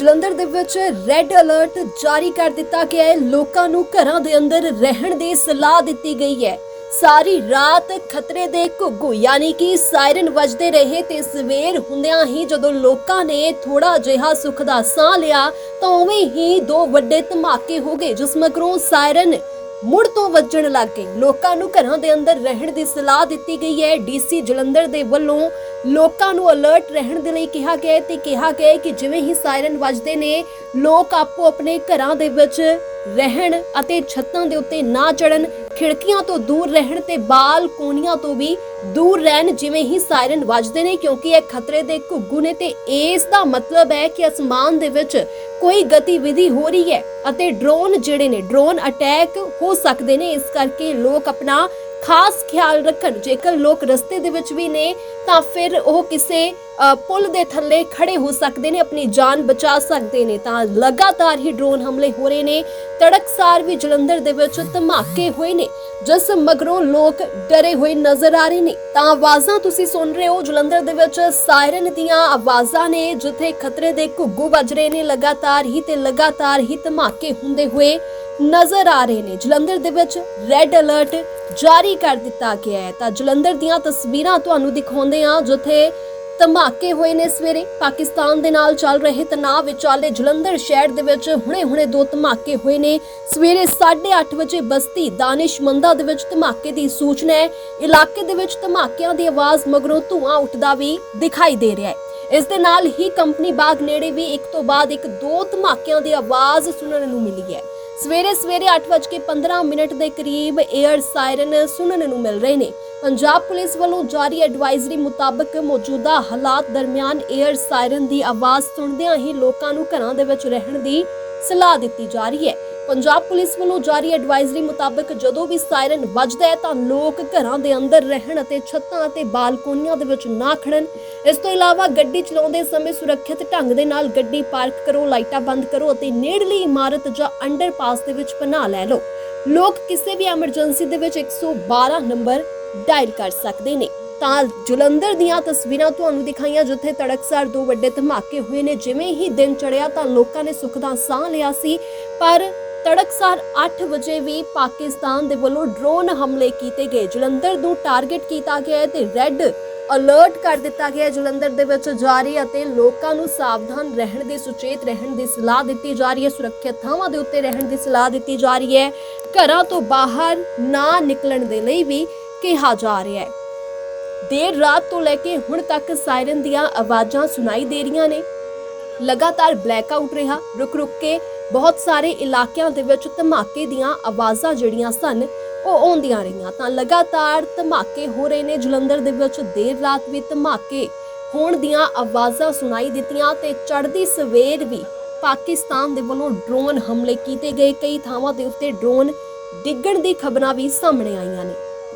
ਜਲੰਧਰ ਦੇ ਵਿੱਚ red alert ਜਾਰੀ ਕਰ ਦਿੱਤਾ ਗਿਆ ਹੈ। ਲੋਕਾਂ ਨੂੰ ਘਰਾਂ ਦੇ ਅੰਦਰ ਰਹਿਣ ਦੀ ਸਲਾਹ ਦਿੱਤੀ ਗਈ ਹੈ। ਸਾਰੀ ਰਾਤ ਖਤਰੇ ਦੇ ਘੁੱਗੂ, ਯਾਨੀ ਕਿ ਸਾਇਰਨ ਵੱਜਦੇ ਰਹੇ ਤੇ ਸਵੇਰ ਹੁੰਦਿਆਂ ਹੀ ਜਦੋਂ ਲੋਕਾਂ ਨੇ ਥੋੜਾ ਜਿਹਾ ਸੁੱਖ ਦਾ ਸਾਹ ਲਿਆ, ਤਾਂ ਉਵੇਂ ਹੀ ਦੋ ਵੱਡੇ ਧਮਾਕੇ ਹੋ ਗਏ, ਜਿਸ ਮਗਰੋਂ ਸਾਇਰਨ ਮੁੜ ਤੋਂ ਵੱਜਣ ਲੱਗ ਗਏ। ਲੋਕਾਂ ਨੂੰ ਘਰਾਂ ਦੇ ਅੰਦਰ ਰਹਿਣ ਦੀ ਸਲਾਹ ਦਿੱਤੀ ਗਈ ਹੈ। ਡੀਸੀ ਜਲੰਧਰ ਦੇ ਵੱਲੋਂ ਲੋਕਾਂ ਨੂੰ ਅਲਰਟ ਰਹਿਣ ਦੇ ਲਈ ਕਿਹਾ ਗਿਆ ਹੈ ਤੇ ਕਿਹਾ ਗਿਆ ਹੈ ਕਿ ਜਿਵੇਂ ਹੀ ਸਾਇਰਨ ਵੱਜਦੇ ਨੇ, ਲੋਕ ਆਪੋ ਆਪਣੇ ਘਰਾਂ ਦੇ ਵਿੱਚ ਰਹਿਣ ਅਤੇ ਛੱਤਾਂ ਦੇ ਉੱਤੇ ਨਾ ਚੜਨ ਖਿੜਕੀਆਂ ਤੋਂ ਦੂਰ ਰਹਿਣ ਤੇ ਬਾਲ ਕੋਨੀਆਂ ਤੋਂ ਵੀ ਦੂਰ ਰਹਿਣ ਜਿਵੇਂ ਹੀ ਸਾਇਰਨ ਵੱਜਦੇ ਨੇ, ਕਿਉਂਕਿ ਇਹ ਖਤਰੇ ਦੇ ਘੁੱਗੂ ਨੇ ਤੇ ਇਸ ਦਾ ਮਤਲਬ ਹੈ ਕਿ ਅਸਮਾਨ ਦੇ ਵਿੱਚ ਕੋਈ ਗਤੀਵਿਧੀ ਹੋ ਰਹੀ ਹੈ ਅਤੇ ਡਰੋਨ ਜਿਹੜੇ ਨੇ ਡਰੋਨ ਅਟੈਕ ਹੋ ਸਕਦੇ ਨੇ, ਇਸ ਕਰਕੇ ਲੋਕ ਆਪਣਾ ਖਾਸ ਖਿਆਲ ਰੱਖਣ। ਜੇਕਰ ਲੋਕ ਰਸਤੇ ਦੇ ਵਿੱਚ ਵੀ ਨੇ ਤਾਂ ਫਿਰ ਉਹ ਕਿਸੇ ਪੁਲ ਦੇ ਥੱਲੇ ਖੜੇ ਹੋ ਸਕਦੇ ਨੇ, ਆਪਣੀ ਜਾਨ ਬਚਾ ਸਕਦੇ ਨੇ। ਤਾਂ ਲਗਾਤਾਰ ਹੀ ਡਰੋਨ ਹਮਲੇ ਹੋ ਰਹੇ ਨੇ। ਤੜਕਸਾਰ ਵੀ ਜਲੰਧਰ ਦੇ ਵਿੱਚ ਧਮਾਕੇ ਹੋਏ ਨੇ, ਜਿਸ ਮਗਰੋਂ ਲੋਕ ਡਰੇ ਹੋਏ ਨਜ਼ਰ ਆ ਰਹੇ ਨੇ। ਤਾਂ ਆਵਾਜ਼ਾਂ ਤੁਸੀਂ ਸੁਣ ਰਹੇ ਹੋ ਜਲੰਧਰ ਦੇ ਵਿੱਚ ਸਾਇਰਨ ਦੀਆਂ ਆਵਾਜ਼ਾਂ ਨੇ, ਜਿੱਥੇ ਖਤਰੇ ਦੇ ਘੁੱਗੂ ਵੱਜ ਰਹੇ ਨੇ। ਲਗਾਤਾਰ ਹੀ ਤੇ ਲਗਾਤਾਰ ਹੀ ਧਮਾਕੇ ਹੁੰਦੇ ਹੋਏ ਨਜ਼ਰ ਆ ਰਹੇ ਨੇ। ਜਲੰਧਰ ਦੇ ਵਿੱਚ ਰੈੱਡ ਅਲਰਟ ਜਾਰੀ ਕਰ ਦਿੱਤਾ ਗਿਆ ਹੈ। ਤਾਂ ਜਲੰਧਰ ਦੀਆਂ ਤਸਵੀਰਾਂ ਤੁਹਾਨੂੰ ਦਿਖਾਉਂਦੇ ਆ ਜਿੱਥੇ ਧਮਾਕੇ ਹੋਏ ਨੇ ਸਵੇਰੇ। ਪਾਕਿਸਤਾਨ ਦੇ ਨਾਲ ਚੱਲ ਰਹੇ ਤਣਾਅ ਵਿਚਾਲੇ ਜਲੰਧਰ ਸ਼ਹਿਰ ਦੇ ਵਿੱਚ ਹੁਣੇ-ਹੁਣੇ ਦੋ ਧਮਾਕੇ ਹੋਏ ਨੇ। ਸਵੇਰੇ 8:30 ਵਜੇ ਬਸਤੀ ਦਾਨਿਸ਼ਮੰਦਾ ਦੇ ਵਿੱਚ ਧਮਾਕੇ ਦੀ ਸੂਚਨਾ ਹੈ। ਇਲਾਕੇ ਦੇ ਵਿੱਚ ਧਮਾਕਿਆਂ ਦੀ ਆਵਾਜ਼ ਮਗਰੋਂ ਧੂਆਂ ਉੱਠਦਾ ਵੀ ਦਿਖਾਈ ਦੇ ਰਿਹਾ ਹੈ। ਇਸ ਦੇ ਨਾਲ ਹੀ ਕੰਪਨੀ ਬਾਗ ਨੇੜੇ ਵੀ ਇੱਕ ਤੋਂ ਬਾਅਦ ਇੱਕ ਦੋ ਧਮਾਕਿਆਂ ਦੀ ਆਵਾਜ਼ ਸੁਣਨ ਨੂੰ ਮਿਲੀ ਹੈ। ਸਵੇਰੇ ਸਵੇਰੇ 8:15 ਮਿੰਟ ਦੇ ਕਰੀਬ 에ਅਰ ਸਾਇਰਨ ਸੁਣਨ ਨੂੰ ਮਿਲ ਰਹੇ ਨੇ। ਪੰਜਾਬ ਪੁਲਿਸ ਵੱਲੋਂ ਜਾਰੀ ਐਡਵਾਈਜ਼ਰੀ ਮੁਤਾਬਕ ਮੌਜੂਦਾ ਹਾਲਾਤ ਦਰਮਿਆਨ 에ਅਰ ਸਾਇਰਨ ਦੀ ਆਵਾਜ਼ ਸੁਣਦਿਆਂ ਹੀ ਲੋਕਾਂ ਨੂੰ ਘਰਾਂ ਦੇ ਵਿੱਚ ਰਹਿਣ ਦੀ ਸਲਾਹ ਦਿੱਤੀ ਜਾ ਰਹੀ ਹੈ। ਪੰਜਾਬ ਪੁਲਿਸ ਵੱਲੋਂ ਜਾਰੀ ਐਡਵਾਈਜ਼ਰੀ ਮੁਤਾਬਕ ਜਦੋਂ ਵੀ ਸਾਇਰਨ ਵੱਜਦਾ ਹੈ ਤਾਂ ਲੋਕ ਘਰਾਂ ਦੇ ਅੰਦਰ ਰਹਿਣ ਅਤੇ ਛੱਤਾਂ ਅਤੇ ਬਾਲਕੋਨੀਆਂ ਦੇ ਵਿੱਚ ਨਾ ਖੜਨ। ਇਸ ਤੋਂ ਇਲਾਵਾ ਗੱਡੀ ਚਲਾਉਂਦੇ ਸਮੇਂ ਸੁਰੱਖਿਅਤ ਢੰਗ ਦੇ ਨਾਲ ਗੱਡੀ ਪਾਰਕ ਕਰੋ, ਲਾਈਟਾਂ ਬੰਦ ਕਰੋ ਅਤੇ ਨੇੜਲੀ ਇਮਾਰਤ ਜਾਂ ਅੰਡਰਪਾਸ ਦੇ ਵਿੱਚ ਪਨਾਹ ਲੈ ਲਓ। ਲੋਕ ਕਿਸੇ ਵੀ ਐਮਰਜੈਂਸੀ ਦੇ ਵਿੱਚ 112 ਨੰਬਰ ਡਾਇਲ ਕਰ ਸਕਦੇ ਨੇ। ਤਾਂ ਜਲੰਧਰ ਦੀਆਂ ਤਸਵੀਰਾਂ ਤੁਹਾਨੂੰ ਦਿਖਾਈਆਂ ਜਿੱਥੇ ਤੜਕਸਾਰ ਦੋ ਵੱਡੇ ਧਮਾਕੇ ਹੋਏ ਨੇ। ਜਿਵੇਂ ਹੀ ਦਿਨ ਚੜਿਆ ਤਾਂ ਲੋਕਾਂ ਨੇ ਸੁੱਖ ਦਾ ਸਾਹ ਲਿਆ ਸੀ, ਪਰ ਤੜਕਸਾਰ 8 ਵਜੇ ਵੀ ਪਾਕਿਸਤਾਨ ਦੇ ਵੱਲੋਂ ਡਰੋਨ ਹਮਲੇ ਕੀਤੇ ਗਏ। ਜਲੰਧਰ ਨੂੰ ਟਾਰਗੇਟ ਕੀਤਾ ਗਿਆ ਤੇ ਰੈੱਡ ਅਲਰਟ ਕਰ ਦਿੱਤਾ ਗਿਆ ਜਲੰਧਰ ਦੇ ਵਿੱਚ ਜਾਰੀ ਅਤੇ ਲੋਕਾਂ ਨੂੰ ਸਾਵਧਾਨ ਰਹਿਣ ਦੀ ਸੁਚੇਤ ਰਹਿਣ ਦੀ ਸਲਾਹ ਦਿੱਤੀ ਜਾ ਰਹੀ ਹੈ। ਸੁਰੱਖਿਅਤ ਥਾਵਾਂ ਦੇ ਉੱਤੇ ਰਹਿਣ ਦੀ ਸਲਾਹ ਦਿੱਤੀ ਜਾ ਰਹੀ ਹੈ। ਘਰਾਂ ਤੋਂ ਬਾਹਰ ਨਾ ਨਿਕਲਣ ਦੇ ਲਈ ਵੀ ਕਿਹਾ ਜਾ ਰਿਹਾ ਹੈ। ਦੇਰ ਰਾਤ ਤੋਂ ਲੈ ਕੇ ਹੁਣ ਤੱਕ ਸਾਇਰਨ ਦੀਆਂ ਆਵਾਜ਼ਾਂ ਸੁਣਾਈ ਦੇ ਰਹੀਆਂ ਨੇ। ਲਗਾਤਾਰ ਬਲੈਕ ਆਊਟ ਰਿਹਾ। ਰੁਕ ਰੁਕ ਕੇ ਬਹੁਤ ਸਾਰੇ ਇਲਾਕਿਆਂ ਦੇ ਵਿੱਚ ਧਮਾਕੇ ਦੀਆਂ ਆਵਾਜ਼ਾਂ ਜਿਹੜੀਆਂ ਸਨ, ਉਹ ਆਉਂਦੀਆਂ ਰਹੀਆਂ। ਤਾਂ ਲਗਾਤਾਰ ਧਮਾਕੇ ਹੋ ਰਹੇ ਨੇ। ਜਲੰਧਰ ਦੇ ਵਿੱਚ ਦੇਰ ਰਾਤ ਵੀ ਧਮਾਕੇ ਹੋਣ ਦੀਆਂ ਆਵਾਜ਼ਾਂ ਸੁਣਾਈ ਦਿੱਤੀਆਂ ਤੇ ਚੜ੍ਹਦੀ ਸਵੇਰ ਵੀ ਪਾਕਿਸਤਾਨ ਦੇ ਵੱਲੋਂ ਡਰੋਨ ਹਮਲੇ ਕੀਤੇ ਗਏ। ਕਈ ਥਾਵਾਂ ਦੇ ਉੱਤੇ ਡਰੋਨ ਡਿੱਗਣ ਦੀ ਖਬਰਾਂ ਵੀ ਸਾਹਮਣੇ ਆਈਆਂ ਨੇ।